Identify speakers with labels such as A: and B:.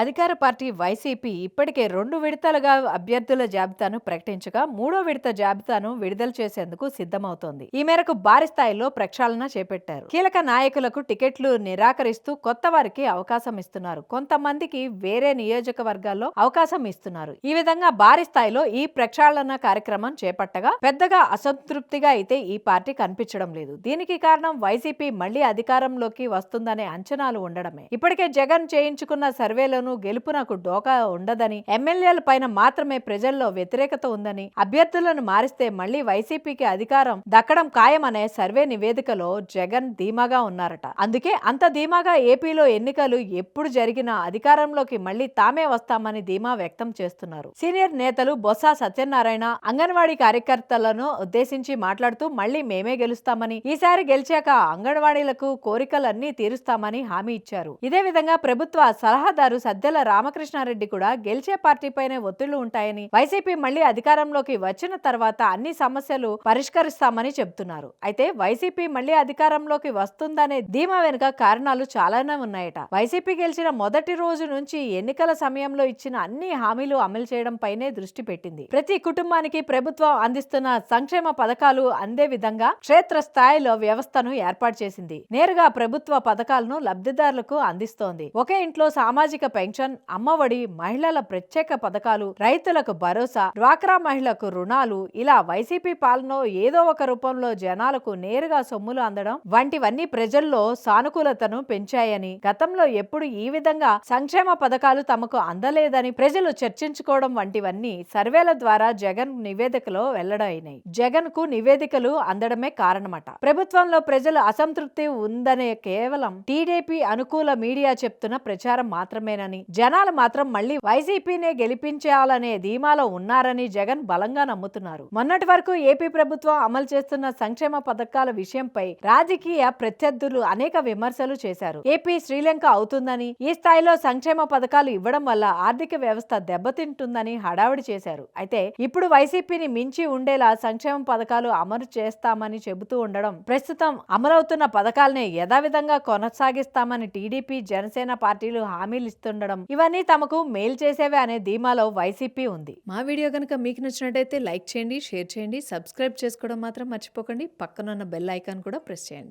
A: అధికార party YCP ఇప్పటికే రెండు విడతలుగా అభ్యర్థుల జాబితాను ప్రకటించగా మూడో విడత జాబితాను విడుదల చేసేందుకు సిద్ధమవుతోంది ఈ మేరకు భారీ స్థాయిలో ప్రక్షాళన చేపట్టారు కీలక నాయకులకు టికెట్లు నిరాకరిస్తూ కొత్త వారికి అవకాశం ఇస్తున్నారు కొంతమందికి వేరే నియోజకవర్గాల్లో అవకాశం ఇస్తున్నారు ఈ విధంగా భారీ స్థాయిలో ఈ ప్రక్షాళన కార్యక్రమం చేపట్టగా పెద్దగా అసంతృప్తిగా అయితే ఈ పార్టీ కనిపించడం లేదు దీనికి కారణం వైసీపీ మళ్లీ అధికారంలోకి వస్తుందనే అంచనాలు ఉండడమే ఇప్పటికే జగన్ చేయించుకున్న సర్వేలో ఎన్నికల్లోనూ గెలుపు నాకు డోకా ఉండదని ఎమ్మెల్యేల పైన మాత్రమే ప్రజల్లో వ్యతిరేకత ఉందని అభ్యర్థులను మారిస్తే మళ్లీ వైసీపీకి అధికారం దక్కడం ఖాయమనే సర్వే నివేదికలో జగన్ ధీమాగా ఉన్నారట అందుకే అంత ధీమాగా ఏపీలో ఎన్నికలు ఎప్పుడు జరిగినా అధికారంలోకి మళ్లీ తామే వస్తామని ధీమా వ్యక్తం చేస్తున్నారు సీనియర్ నేతలు బొత్స సత్యనారాయణ అంగన్వాడీ కార్యకర్తలను ఉద్దేశించి మాట్లాడుతూ మళ్లీ మేమే గెలుస్తామని ఈసారి గెలిచాక అంగన్వాడీలకు కోరికలన్నీ తీరుస్తామని హామీ ఇచ్చారు ఇదే విధంగా ప్రభుత్వ సలహాదారు సద్దెల రామకృష్ణారెడ్డి కూడా గెలిచే పార్టీపైనే ఒత్తిళ్లు ఉంటాయని వైసీపీ మళ్లీ అధికారంలోకి వచ్చిన తర్వాత అన్ని సమస్యలు పరిష్కరిస్తామని చెబుతున్నారు అయితే వైసీపీ మళ్లీ అధికారంలోకి వస్తుందనే ధీమా వెనుక కారణాలు చాలానే ఉన్నాయట వైసీపీ గెలిచిన మొదటి రోజు నుంచి ఎన్నికల సమయంలో ఇచ్చిన అన్ని హామీలు అమలు చేయడం పైనే దృష్టి పెట్టింది ప్రతి కుటుంబానికి ప్రభుత్వం అందిస్తున్న సంక్షేమ పథకాలు అందే విధంగా క్షేత్ర స్థాయిలో వ్యవస్థను ఏర్పాటు చేసింది నేరుగా ప్రభుత్వ పథకాలను లబ్ధిదారులకు అందిస్తోంది ఒకే ఇంట్లో సామాజిక పెన్షన్ అమ్మఒడి మహిళల ప్రత్యేక పథకాలు రైతులకు భరోసా డ్వాక్రా మహిళలకు రుణాలు ఇలా వైసీపీ పాలన ఏదో ఒక రూపంలో జనాలకు నేరుగా సొమ్ములు అందడం వంటివన్నీ ప్రజల్లో సానుకూలతను పెంచాయని గతంలో ఎప్పుడు ఈ విధంగా సంక్షేమ పథకాలు తమకు అందలేదని ప్రజలు చర్చించుకోవడం వంటివన్నీ సర్వేల ద్వారా జగన్ నివేదికలో వెల్లడైనాయి జగన్ కు నివేదికలు అందడమే కారణమట ప్రభుత్వంలో ప్రజలు అసంతృప్తి ఉందనే కేవలం టీడీపీ అనుకూల మీడియా చెప్తున్న ప్రచారం మాత్రమేనని ఉన్నారని జనాలు మాత్రం మళ్లీ వైసీపీనే గెలిపించాలనే ధీమాలో ఉన్నారని జగన్ బలంగా నమ్ముతున్నారు మొన్నటి వరకు ఏపీ ప్రభుత్వం అమలు చేస్తున్న సంక్షేమ పథకాల విషయంపై రాజకీయ ప్రత్యర్థులు అనేక విమర్శలు చేశారు ఏపీ శ్రీలంక అవుతుందని ఈ స్థాయిలో సంక్షేమ పథకాలు ఇవ్వడం వల్ల ఆర్థిక వ్యవస్థ దెబ్బతింటుందని హడావిడి చేశారు అయితే ఇప్పుడు వైసీపీని మించి ఉండేలా సంక్షేమ పథకాలు అమలు చేస్తామని చెబుతూ ఉండడం ప్రస్తుతం అమలవుతున్న పథకాలనే యథావిధంగా కొనసాగిస్తామని టీడీపీ జనసేన పార్టీలు హామీలు ఇస్తుండడం ఉండడం ఇవన్నీ తమకు మెయిల్ చేసేవే అనే ధీమాలో వైసీపీ ఉంది
B: మా వీడియో కనుక మీకు నచ్చినట్టయితే లైక్ చేయండి షేర్ చేయండి సబ్స్క్రైబ్ చేసుకోవడం మాత్రం మర్చిపోకండి పక్కనున్న బెల్ ఐకాన్ కూడా ప్రెస్ చేయండి